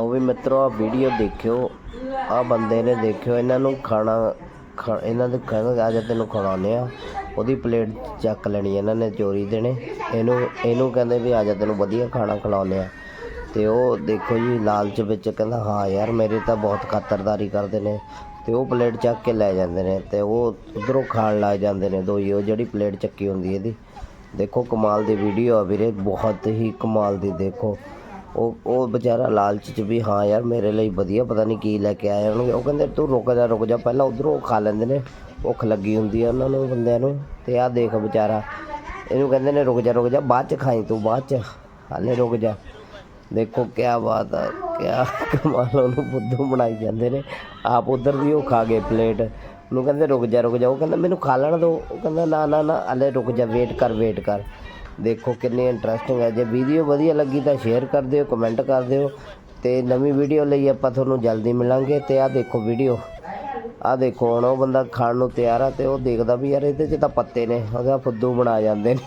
ਉਹ ਵੀ ਮਿੱਤਰੋ ਆ ਵੀਡੀਓ ਦੇਖਿਓ। ਆ ਬੰਦੇ ਨੇ ਦੇਖਿਓ, ਇਹਨਾਂ ਨੂੰ ਖਾਣਾ, ਖਾ- ਇਹਨਾਂ ਦੇ ਕਹਿੰਦਾ ਆ ਤੈਨੂੰ ਖਿਲਾਉਂਦੇ ਆ ਉਹਦੀ ਪਲੇਟ ਚੱਕ ਲੈਣੀ ਇਹਨਾਂ ਨੇ ਚੋਰੀ ਦੇਣੇ ਇਹਨੂੰ ਇਹਨੂੰ ਕਹਿੰਦੇ ਵੀ ਆ ਜਾ ਤੈਨੂੰ ਵਧੀਆ ਖਾਣਾ ਖਿਲਾਉਂਦੇ ਆ ਤੇ ਉਹ ਦੇਖੋ ਜੀ, ਲਾਲਚ ਵਿੱਚ ਕਹਿੰਦਾ, ਹਾਂ ਯਾਰ, ਮੇਰੇ ਤਾਂ ਬਹੁਤ ਖਾਤਰਦਾਰੀ ਕਰਦੇ ਨੇ। ਤੇ ਉਹ ਪਲੇਟ ਚੱਕ ਕੇ ਲੈ ਜਾਂਦੇ ਨੇ ਤੇ ਉਹ ਉਧਰੋਂ ਖਾਣ ਲੱਗ ਜਾਂਦੇ ਨੇ ਦੋਈ ਉਹ ਜਿਹੜੀ ਪਲੇਟ ਚੱਕੀ ਹੁੰਦੀ ਇਹਦੀ। ਦੇਖੋ, ਕਮਾਲ ਦੀ ਵੀਡੀਓ ਆ ਵੀਰੇ, ਬਹੁਤ ਹੀ ਕਮਾਲ ਦੀ ਦੇਖੋ। ਉਹ ਉਹ ਵਿਚਾਰਾ ਲਾਲਚ ਚ ਵੀ ਹਾਂ ਯਾਰ ਮੇਰੇ ਲਈ ਵਧੀਆ ਪਤਾ ਨਹੀਂ ਕੀ ਲੈ ਕੇ ਆਏ ਹੋਣਗੇ। ਉਹ ਕਹਿੰਦੇ ਤੂੰ ਰੁਕ ਜਾ ਰੁਕ ਜਾ। ਪਹਿਲਾਂ ਉਧਰੋਂ ਖਾ ਲੈਂਦੇ ਨੇ। ਭੁੱਖ ਲੱਗੀ ਹੁੰਦੀ ਆ ਉਹਨਾਂ ਨੂੰ, ਬੰਦਿਆਂ ਨੂੰ। ਤੇ ਆਹ ਦੇਖ ਵਿਚਾਰਾ, ਇਹਨੂੰ ਕਹਿੰਦੇ ਨੇ ਰੁਕ ਜਾ ਰੁਕ ਜਾ। ਬਾਅਦ ਚ ਖਾਈ ਤੂੰ, ਬਾਅਦ ਚ। ਹਾਲੇ ਰੁਕ ਜਾ। ਦੇਖੋ ਕੀ ਬਾਤ ਆ, ਕਿਆ ਕਮਾਲ ਉਹਨੂੰ ਬੁੱਧੂ ਬਣਾਈ ਜਾਂਦੇ ਨੇ। ਆਪ ਉਧਰ ਦੀ ਉਹ ਖਾ ਗਏ ਪਲੇਟ। ਉਹਨੂੰ ਕਹਿੰਦੇ ਰੁਕ ਜਾ ਰੁਕ ਜਾ। ਉਹ ਕਹਿੰਦਾ ਮੈਨੂੰ ਖਾ ਲੈਣ ਦਿਓ ਉਹ ਕਹਿੰਦਾ ਨਾ ਨਾ ਨਾ। ਹਲੇ ਰੁਕ ਜਾ, ਵੇਟ ਕਰ ਵੇਟ ਕਰ। ਦੇਖੋ ਕਿੰਨੀ ਇੰਟਰਸਟਿੰਗ ਹੈ। ਜੇ ਵੀਡੀਓ ਵਧੀਆ ਲੱਗੀ ਤਾਂ ਸ਼ੇਅਰ ਕਰ ਦਿਓ ਕਮੈਂਟ ਕਰ ਦਿਓ ਤੇ ਨਵੀਂ ਵੀਡੀਓ ਲਈ ਆਪਾਂ ਤੁਹਾਨੂੰ ਜਲਦੀ ਮਿਲਾਂਗੇ ਤੇ ਆਹ ਦੇਖੋ ਵੀਡੀਓ ਆਹ ਦੇਖੋ, ਹੁਣ ਉਹ ਬੰਦਾ ਖਾਣ ਨੂੰ ਤਿਆਰ ਆ ਤੇ ਉਹ ਦੇਖਦਾ ਵੀ ਯਾਰ ਇਹਦੇ 'ਚ ਤਾਂ ਪੱਤੇ ਨੇ, ਉਹਦਾ ਫੁੱਦੂ ਬਣਾ ਜਾਂਦੇ ਨੇ।